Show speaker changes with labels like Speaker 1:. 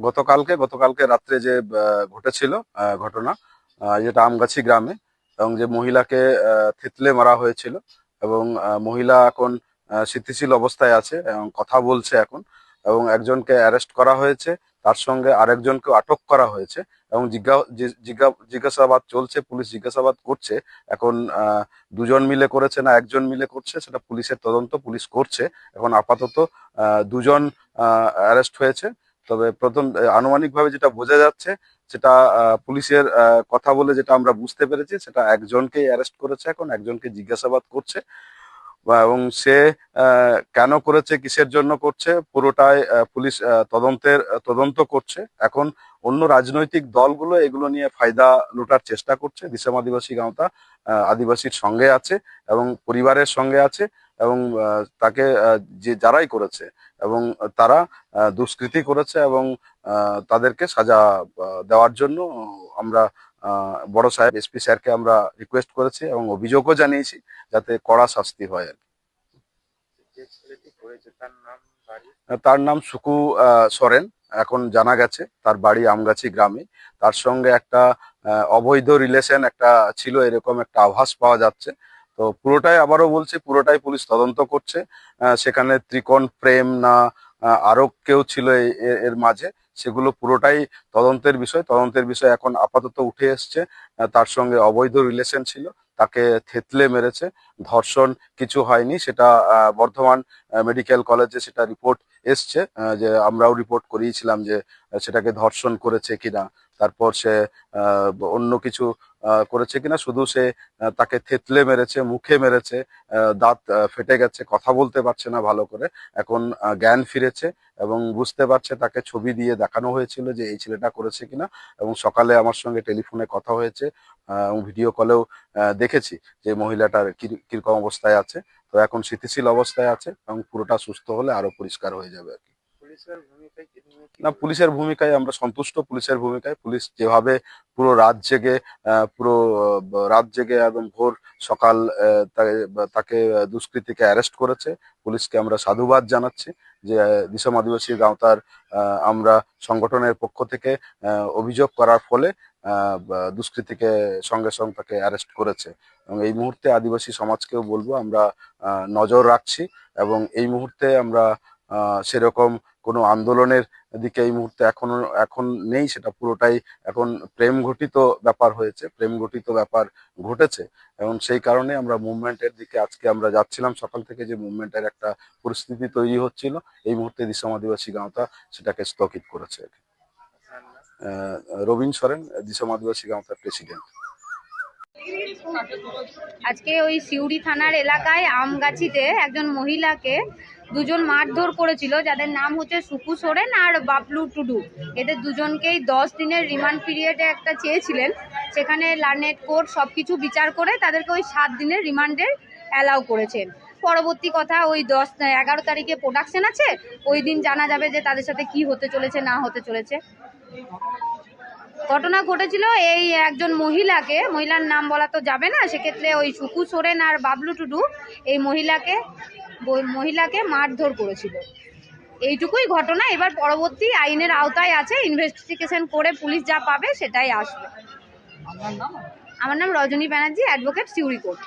Speaker 1: গতকালকে গতকালকে রাত্রে যে ঘটেছিল ঘটনা যেটা আমগাছি গ্রামে, এবং যে মহিলাকে থেতলে মারা হয়েছিল, এবং মহিলা এখন স্থিতিশীল অবস্থায় আছে, এবং কথা বলছে এখন, এবং একজনকে অ্যারেস্ট করা হয়েছে, তার সঙ্গে আরেকজনকে আটক করা হয়েছে, এবং জিজ্ঞা- জিজ্ঞা- জিজ্ঞাসাবাদ চলছে, পুলিশ জিজ্ঞাসাবাদ করছে, এখন দুজন মিলে করেছে না একজন মিলে করছে, সেটা পুলিশের তদন্ত, পুলিশ করছে, এখন আপাতত দুজন অ্যারেস্ট হয়েছে তবে প্রথম আনুমানিকভাবে যেটা বোঝা যাচ্ছে, সেটা পুলিশের কথা বলে যেটা আমরা বুঝতে পেরেছি, সেটা একজনকে অ্যারেস্ট করেছে এখন, একজনকে জিজ্ঞাসাবাদ করছে এবং সে কেন করেছে, কিসের জন্য করছে, পুরোটাই পুলিশ তদন্তের তদন্ত করছে। এখন অন্য রাজনৈতিক দলগুলো এগুলো নিয়ে ফায়দা লুটার চেষ্টা করছে। দিসাম আদিবাসী গাঁওতা আদিবাসীর সঙ্গে আছে এবং পরিবারের সঙ্গে আছে এবং তাকে যে যারাই করেছে এবং তারা দুষ্কৃতি করেছে এবং তাদেরকে সাজা দেওয়ার জন্য আমরা বড় সাহেব এসপি স্যারকে আমরা রিকোয়েস্ট করেছি এবং অভিযোগও জানিয়েছি যাতে কড়া শাস্তি হয় আর
Speaker 2: তার নাম
Speaker 1: সুকু সরেন। এখন জানা গেছে, তার বাড়ি আমগাছি গ্রামে। তার সঙ্গে একটা অবৈধ রিলেশন একটা ছিল, এরকম একটা আভাস পাওয়া যাচ্ছে। তো পুরোটাই আবারও বলছি, পুরোটাই পুলিশ তদন্ত করছে। সেখানে ত্রিকোণ প্রেম না আরও কেউ ছিল এর মাঝে, সেগুলো পুরোটাই তদন্তের বিষয়। তদন্তের বিষয় এখন আপাতত উঠে এসছে। তার সঙ্গে অবৈধ রিলেশন ছিল। তাকে থেতলে মেরেছে। ধর্ষণ কিছু হয়নি, সেটা বর্ধমান মেডিকেল কলেজে সেটা রিপোর্ট এসছে যে আমরাও রিপোর্ট করিয়েছিলাম যে সেটাকে ধর্ষণ করেছে কিনা। তারপর সে অন্য কিছু করেছে কিনা, শুধু সে তাকে থেতলে মেরেছে, মুখে মেরেছে দাঁত ফেটে গেছে, কথা বলতে পারছে না ভালো করে, এখন জ্ঞান ফিরেছে এবং বুঝতে পারছে তাকে ছবি দিয়ে দেখানো হয়েছিল যে এই ছেলেটা করেছে কিনা এবং সকালে আমার সঙ্গে টেলিফোনে কথা হয়েছে এবং ভিডিও কলেও দেখেছি যে মহিলাটার কীরকম অবস্থায় আছে। তো এখন স্থিতিশীল অবস্থায় আছে এবং পুরোটা সুস্থ হলে আরও পরিষ্কার হয়ে যাবে আর কি। না পুলিশের ভূমিকায় আমরা সন্তুষ্ট পুলিশের ভূমিকায়। পুলিশ যেভাবে পুরো রাত জেগে পুরো রাত জেগে একদম ভোর সকাল তাকে দুষ্কৃতীকে অ্যারেস্ট করেছে। পুলিশকে আমরা সাধুবাদ জানাচ্ছি যে দিসম আদিবাসী গাঁওতার আহ, আমরা সংগঠনের পক্ষ থেকে অভিযোগ করার ফলে দুষ্কৃতীকে সঙ্গে সঙ্গে তাকে অ্যারেস্ট করেছে। এবং এই মুহূর্তে আদিবাসী সমাজকেও বলব আমরা নজর রাখছি এবং এই মুহূর্তে আমরা সেরকম কোনো আন্দোলনের দিকে এই মুহূর্তে এখনও, এখন নেই, সেটা পুরোটাই এখন প্রেম ঘটিত ব্যাপার হয়েছে প্রেম ঘটিত ব্যাপার ঘটেছে। এবং সেই কারণে আমরা মুভমেন্টের দিকে আজকে আমরা যাচ্ছিলাম, সকাল থেকে যে মুভমেন্টের একটা পরিস্থিতি তৈরি হচ্ছিল, এই মুহূর্তে দিশাম আদিবাসী গাঁওতা সেটাকে স্থগিত করেছে রবীন সরেন দিসম আদিবাসী গাঁওতার প্রেসিডেন্ট।
Speaker 3: আজকে ওই সিউড়ি থানার এলাকায় আমগাছিতে একজন মহিলাকে দুজন মারধর করেছিল, যাদের নাম হচ্ছে সুকু সোরেন আর বাবলু টুডু। এদের দুজনকেই দশ দিনের রিমান্ড পিরিয়ডে একটা চেয়েছিলেন। সেখানে লার্নেট কোর্ট সব কিছু বিচার করে তাদেরকে ওই সাত দিনের রিমান্ডের অ্যালাউ করেছেন পরবর্তী কথা, ওই দশ, এগারো তারিখে প্রোডাকশন আছে, ওই দিন জানা যাবে যে তাদের সাথে কি হতে চলেছে, না হতে চলেছে। ঘটনা ঘটেছিল এই একজন মহিলাকে মহিলার নাম বলা তো যাবে না সেক্ষেত্রে ওই সুকু সোরেন আর বাবলু টুডু এই মহিলাকে মহিলাকে মারধর করেছিল। এইটুকুই ঘটনা এবার পরবর্তী আইনের আওতায় আছে ইনভেস্টিগেশন করে পুলিশ যা পাবে সেটাই আসবে। আমার নাম রজনী ব্যানার্জি অ্যাডভোকেট সিউরি কোর্ট